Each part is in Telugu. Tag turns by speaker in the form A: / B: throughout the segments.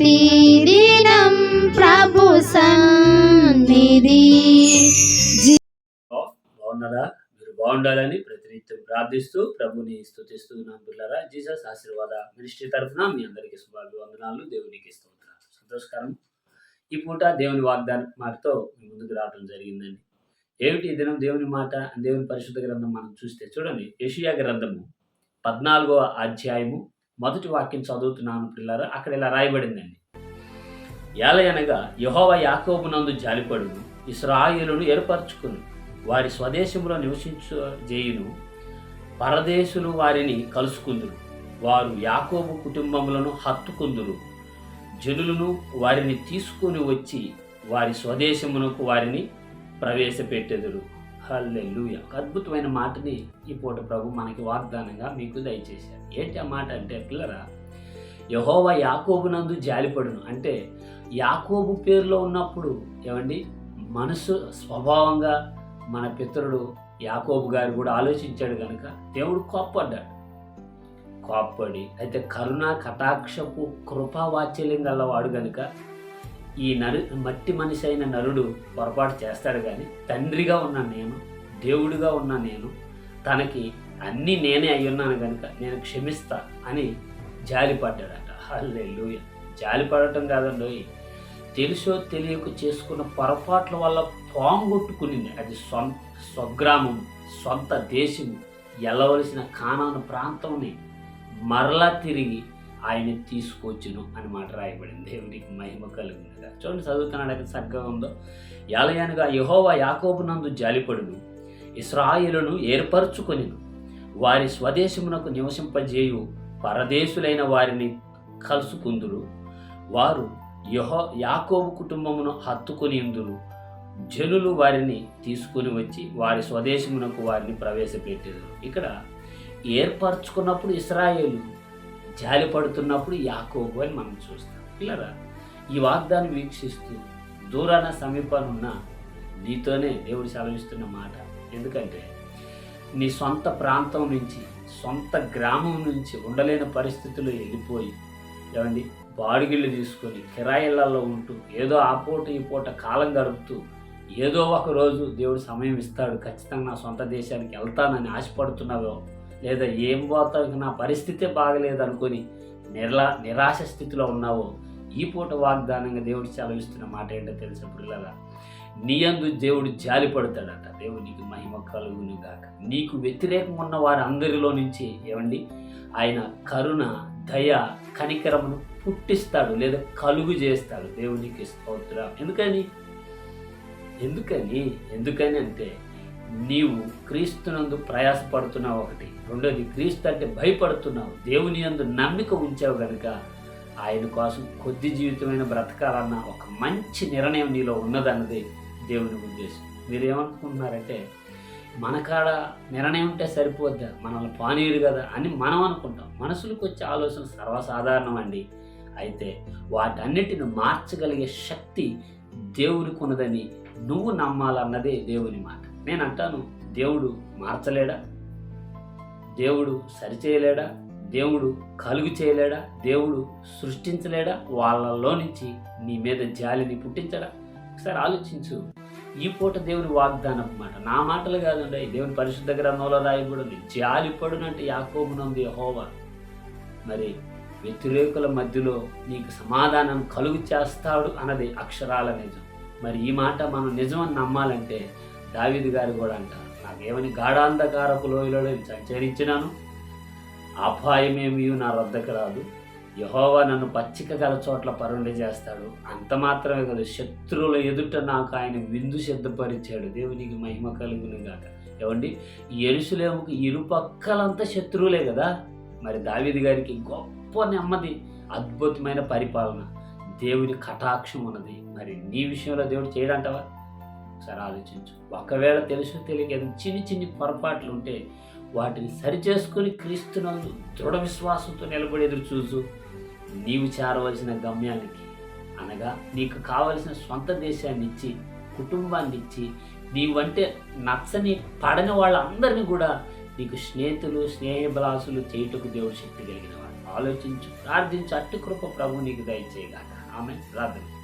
A: ప్రతిదినం ప్రభు సన్నిధి.
B: బాగున్నారా? మీరు బాగుండాలని ప్రతినిత్యం ప్రార్థిస్తూ ప్రభుని స్థుతిస్తూ ఉన్నాను జీసస్ ఆశీర్వాద మినిస్ట్రీ తరఫున మీ అందరికీ శుభాభివందనాలు దేవునికి ఇస్తుంటారు సంతోషకరం. ఈ పూట దేవుని వాగ్దాన మాటతో మీ ముందుకు రావడం జరిగిందండి. ఏమిటి ఈ దినం దేవుని మాట? దేవుని పరిశుద్ధ గ్రంథం మనం చూస్తే చూడండి. యషియా గ్రంథము పద్నాలుగో అధ్యాయము మొదటి వాక్యం చదువుతున్నాను పిల్లరా అక్కడ ఇలా రాయబడిందండి. ఏలయనగా యహోవ యాకోబునందు జాలిపడును ఇస్రాయిలును ఏర్పరచుకును వారి స్వదేశంలో నివసించు చేయును పరదేశులు వారిని కలుసుకుందురు వారు యాకోబు కుటుంబములను హత్తుకుందురు జనులను వారిని తీసుకొని వచ్చి వారి స్వదేశమునకు వారిని ప్రవేశపెట్టెదురు. హల్లెలుయ. అద్భుతమైన మాటని ఈ పూట ప్రభు మనకి వాగ్దానంగా మీకు దయచేశారు. ఏంటి ఆ మాట అంటే పిల్లరా యహోవా యాకోబునందు జాలిపడును. అంటే యాకోబు పేరులో ఉన్నప్పుడు ఏమండి మనసు స్వభావంగా మన పితరుడు యాకోబు గారు కూడా ఆలోచించాడు కనుక దేవుడు కోప్పడ్డాడు. కోప్పడి అయితే కరుణ కటాక్షపు కృపా కృపావాత్సల్యం గలవాడు కనుక ఈ నరు మట్టి మనిషి అయిన నరుడు పొరపాటు చేస్తాడు కానీ తండ్రిగా ఉన్న నేను దేవుడిగా ఉన్న నేను తనకి అన్నీ నేనే అయ్యున్నాను కనుక నేను క్షమిస్తా అని జాలిపడ్డాడట. హల్లే లూయ జాలిపడటం కాదండి తెలుసో తెలియక చేసుకున్న పొరపాట్ల వల్ల పాంగొట్టుకునింది అది సొంత స్వగ్రామం సొంత దేశం ఎల్లవలసిన కానాను ప్రాంతంని మరలా తిరిగి ఆయన తీసుకొచ్చును అని మాట రాయబడింది. దేవునికి మహిమ కలుగునగా చూడండి చదువుతున్నాడు అది సరిగ్గా ఉందో. యాలయానుగా యహోవా యాకోబునందు జాలిపడును. ఇస్రాయిలను ఏర్పరచుకొనిను. వారి స్వదేశమునకు నివసింపజేయు పరదేశులైన వారిని కలుసుకుందురు. వారు యహో యాకోబు కుటుంబమును హత్తుకుని ఇందురు జనులు వారిని తీసుకుని వచ్చి వారి స్వదేశమునకు వారిని ప్రవేశపెట్టారు. ఇక్కడ ఏర్పరచుకున్నప్పుడు ఇస్రాయేలు జాలి పడుతున్నప్పుడు యాకోబు అని మనం చూస్తాం. పిల్లరా ఈ వాగ్దాన్ని వీక్షిస్తూ దూరాన సమీపాన ఉన్న నీతోనే దేవుడు సెలవిస్తున్న మాట. ఎందుకంటే నీ సొంత ప్రాంతం నుంచి సొంత గ్రామం నుంచి ఉండలేని పరిస్థితులు వెళ్ళిపోయి ఏమండి బాడిగిళ్ళు తీసుకొని కిరాయిళ్ళలో ఉంటూ ఏదో ఆ పూట ఈ పూట కాలం గడుపుతూ ఏదో ఒక రోజు దేవుడు సమయం ఇస్తాడు. ఖచ్చితంగా నా సొంత దేశానికి వెళ్తానని ఆశపడుతున్నావో లేదా ఏం పోతావు నా పరిస్థితే బాగలేదనుకొని నిర్లా నిరా నిరాశ స్థితిలో ఉన్నావో ఈ పూట వాగ్దానంగా దేవుడు సెలవిస్తున్న మాట ఏంటో తెలిసినప్పుడు ఇలాగా నీ అందు దేవుడు జాలి పడతాడట. దేవునికి మహిమ కలుగును గాక నీకు వ్యతిరేకం ఉన్న వారి అందరిలో నుంచి ఏమండి? ఆయన కరుణ దయ కనికరమును పుట్టిస్తాడు లేదా కలుగు చేస్తాడు. దేవునికి స్తోత్ర. ఎందుకని? ఎందుకని? ఎందుకని అంటే నీవు క్రీస్తునందు ప్రయాసపడుతున్నావు ఒకటి. రెండోది క్రీస్తు అంటే భయపడుతున్నావు. దేవుని యందు నమ్మిక ఉంచావు కనుక ఆయన కోసం కొద్ది జీవితమైన బ్రతకాలన్న ఒక మంచి నిర్ణయం నీలో ఉన్నదన్నది దేవుని ఉద్దేశం. మీరు ఏమనుకుంటున్నారంటే మన కాడ నిర్ణయం ఉంటే సరిపోద్దా? మనల్ని పానీయుడు కదా అని మనం అనుకుంటాం. మనసులకు వచ్చే ఆలోచన సర్వసాధారణం అండి అయితే వాటన్నిటిని మార్చగలిగే శక్తి దేవునికి ఉన్నదని నువ్వు నమ్మాలన్నదే దేవుని మాట. నేను అంటాను దేవుడు మార్చలేడా? దేవుడు సరిచేయలేడా? దేవుడు కలుగు చేయలేడా? దేవుడు సృష్టించలేడా? వాళ్ళలో నుంచి నీ మీద జాలిని పుట్టించడా? ఒకసారి ఆలోచించు. ఈ పూట దేవుని వాగ్దానం అనమాట నా మాటలు కాదండి దేవుని పరిశుద్ధ గ్రంథంలో రాయబడింది. జాలి పడునంటే యాకోబునంది హోవా మరి వ్యతిరేకుల మధ్యలో నీకు సమాధానం కలుగు చేస్తాడు అన్నది అక్షరాల నిజం. మరి ఈ మాట మనం నిజం అని నమ్మాలంటే దావిది గారు కూడా అంటారు నాకేమని గాఢాంధకారపు లోయలో నేను సంచరించినాను అపాయమేమీ నా వద్దకు రాదు. యహోవా నన్ను పచ్చిక గల చోట్ల పరుండి చేస్తాడు. అంత మాత్రమే కాదు శత్రువుల ఎదుట నాకు ఆయన విందు సిద్ధపరిచాడు. దేవునికి మహిమ కలుగును గాక ఏమండి ఎరుసలేముకి ఇరుపక్కలంతా శత్రువులే కదా? మరి దావిది గారికి గొప్ప నెమ్మది అద్భుతమైన పరిపాలన. దేవుని కటాక్షం ఉన్నది. మరి నీ విషయంలో దేవుడు చేయడంటావా? ఒకసారి ఆలోచించు. ఒకవేళ తెలుసు తెలియక చిన్ని చిన్ని పొరపాట్లు ఉంటే వాటిని సరిచేసుకొని క్రీస్తునందు దృఢ విశ్వాసంతో నిలబడి ఎదురు చూసు నీవు చేరవలసిన గమ్యానికి అనగా నీకు కావలసిన సొంత దేశాన్ని ఇచ్చి కుటుంబాన్ని ఇచ్చి నీవంటే నచ్చని పడని వాళ్ళందరినీ కూడా నీకు స్నేహితులు స్నేహబలాసులు చేయుటకు దేవుడు శక్తి కలిగిన వాడు ఆలోచించు ప్రార్థించు అట్టి కృప ప్రభు నీకు దయచేయగాక. ఆమె ప్రార్థన.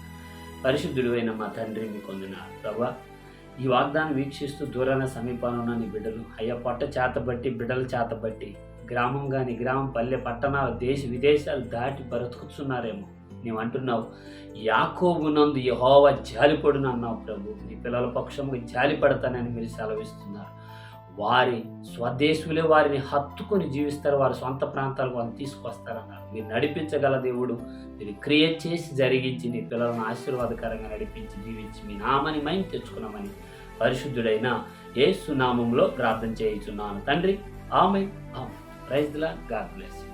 B: పరిశుద్ధుడు మా తండ్రి మీకు వందనాలు. ప్రభా ఈ వాగ్దానం వీక్షిస్తూ దూరాన సమీపాన ఉన్న నీ బిడ్డలు అయ్యా పొట్ట చేతబట్టి బిడ్డల చేతబట్టి గ్రామం కానీ గ్రామం పల్లె పట్టణాలు దేశ విదేశాలు దాటి బ్రతుకుతున్నారేమో. నీవు అంటున్నావు యాకోబునందు యహోవ జాలిపడును అన్నావు ప్రభు. నీ పిల్లల పక్షం జాలి పడతానని మీరు సెలవిస్తున్నారు. వారి స్వదేశులే వారిని హత్తుకొని జీవిస్తారు వారి సొంత ప్రాంతాలకు వారిని తీసుకొస్తారన్నారు. మీరు నడిపించగల దేవుడు మీరు క్రియేట్ చేసి జరిగించి నీ పిల్లలను ఆశీర్వాదకరంగా నడిపించి జీవించి మీ నామని మైండ్ తెచ్చుకున్నామని పరిశుద్ధుడైన ఏ సునామంలో ప్రార్థన చేయించున్నాను. తండ్రి ఆమె ఆమె ప్రైజ్లా గాడ్ బ్లెస్